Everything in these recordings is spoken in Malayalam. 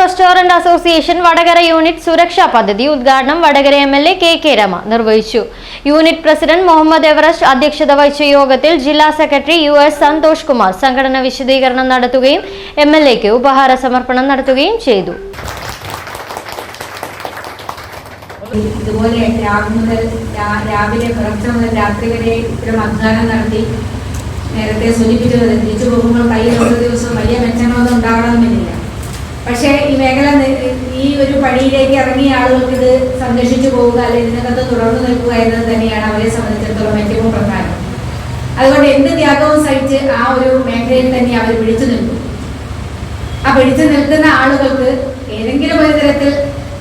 റെസ്റ്റോറന്റ് അസോസിയേഷൻ വടകര യൂണിറ്റ് സുരക്ഷാ പദ്ധതി ഉദ്ഘാടനം Vadakara M L A K K Rama നിർവഹിച്ചു. യൂണിറ്റ് പ്രസിഡന്റ് മുഹമ്മദ് എവറസ്റ്റ് അധ്യക്ഷത വഹിച്ച യോഗത്തിൽ ജില്ലാ secretary U S Santhosh Kumar സംഘടന വിശദീകരണം നടത്തുകയും എം എൽ എക്ക് ഉപഹാര സമർപ്പണം നടത്തുകയും ചെയ്തു. ഇതുപോലെ മുതൽ രാവിലെ പുലർച്ചെ മുതൽ രാത്രി വരെ ഇത്തരം അധ്വാനം നടത്തി നേരത്തെ സൂചിപ്പിച്ചത് തിരിച്ചു പോകുമ്പോൾ കയ്യിൽ ഓരോ ദിവസവും വലിയ മെച്ചങ്ങളൊന്നും ഉണ്ടാകണമെന്നില്ല. പക്ഷേ ഈ മേഖല ഈ ഒരു പണിയിലേക്ക് ഇറങ്ങിയ ആളുകൾക്ക് ഇത് സംരക്ഷിച്ചു പോവുക അല്ലെങ്കിൽ ഇതിനകത്ത് തുടർന്നു നിൽക്കുക എന്നത് തന്നെയാണ് അവരെ സംബന്ധിച്ചിടത്തോളം ഏറ്റവും പ്രധാനം. അതുകൊണ്ട് എന്ത് ത്യാഗവും സഹിച്ച് ആ ഒരു മേഖലയിൽ തന്നെ അവർ പിടിച്ചു നിൽക്കും. ആ പിടിച്ചു നിൽക്കുന്ന ആളുകൾക്ക് ഏതെങ്കിലും ഒരു തരത്തിൽ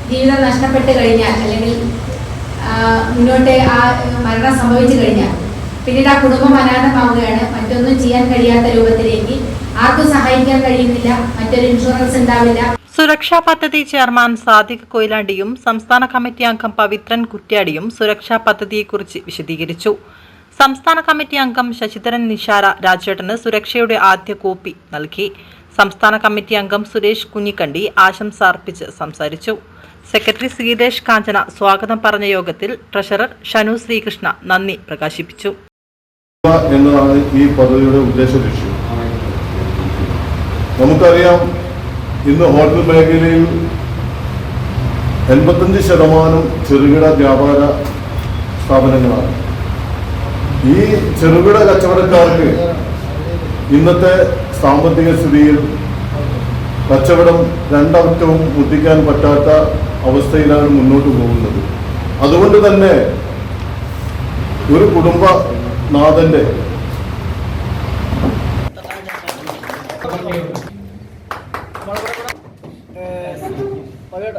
ജീവിതം നഷ്ടപ്പെട്ട് കഴിഞ്ഞാൽ അല്ലെങ്കിൽ മുന്നോട്ട് ആ മരണം സംഭവിച്ചു കഴിഞ്ഞാൽ പിന്നീട് ആ കുടുംബം അനാഥമാവുകയാണ്. മറ്റൊന്നും ചെയ്യാൻ കഴിയാത്ത രൂപത്തിലേക്ക് ആർക്കും സഹായിക്കാൻ കഴിയുന്നില്ല മറ്റൊരു ഇൻഷുറൻസ് ഉണ്ടാവില്ല. സുരക്ഷാ പദ്ധതി ചെയർമാൻ സാദിഖ് കൊയിലാണ്ടിയും സംസ്ഥാന കമ്മിറ്റി അംഗം പവിത്രൻ കുറ്റ്യാടിയും സുരക്ഷാ പദ്ധതിയെക്കുറിച്ച് വിശദീകരിച്ചു. സംസ്ഥാന കമ്മിറ്റി അംഗം ശശിധരൻ നിഷാര രാജേട്ടന് സുരക്ഷയുടെ ആദ്യ കോപ്പി നൽകി. സംസ്ഥാന കമ്മിറ്റി അംഗം സുരേഷ് കുഞ്ഞിക്കണ്ടി ആശംസ അർപ്പിച്ച് സംസാരിച്ചു. സെക്രട്ടറി ശ്രീദേശ് കാഞ്ചന സ്വാഗതം പറഞ്ഞ യോഗത്തിൽ ട്രഷറർ ഷനു ശ്രീകൃഷ്ണ നന്ദി പ്രകാശിപ്പിച്ചു. എന്നതാണ് ഈ പദ്ധതിയുടെ ഉദ്ദേശ ലക്ഷ്യം. നമുക്കറിയാം ഇന്ന് ഹോട്ടൽ മേഖലയിൽ എൺപത്തഞ്ച് ശതമാനം ചെറുകിട വ്യാപാര സ്ഥാപനങ്ങളാണ്. ഈ ചെറുകിട കച്ചവടക്കാർക്ക് ഇന്നത്തെ സാമ്പത്തിക സ്ഥിതിയിൽ കച്ചവടം രണ്ടറ്റവും മുട്ടിക്കാൻ പറ്റാത്ത അവസ്ഥയിലാണ് മുന്നോട്ട് പോകുന്നത്. അതുകൊണ്ട് തന്നെ ഒരു കുടുംബ పడగొడ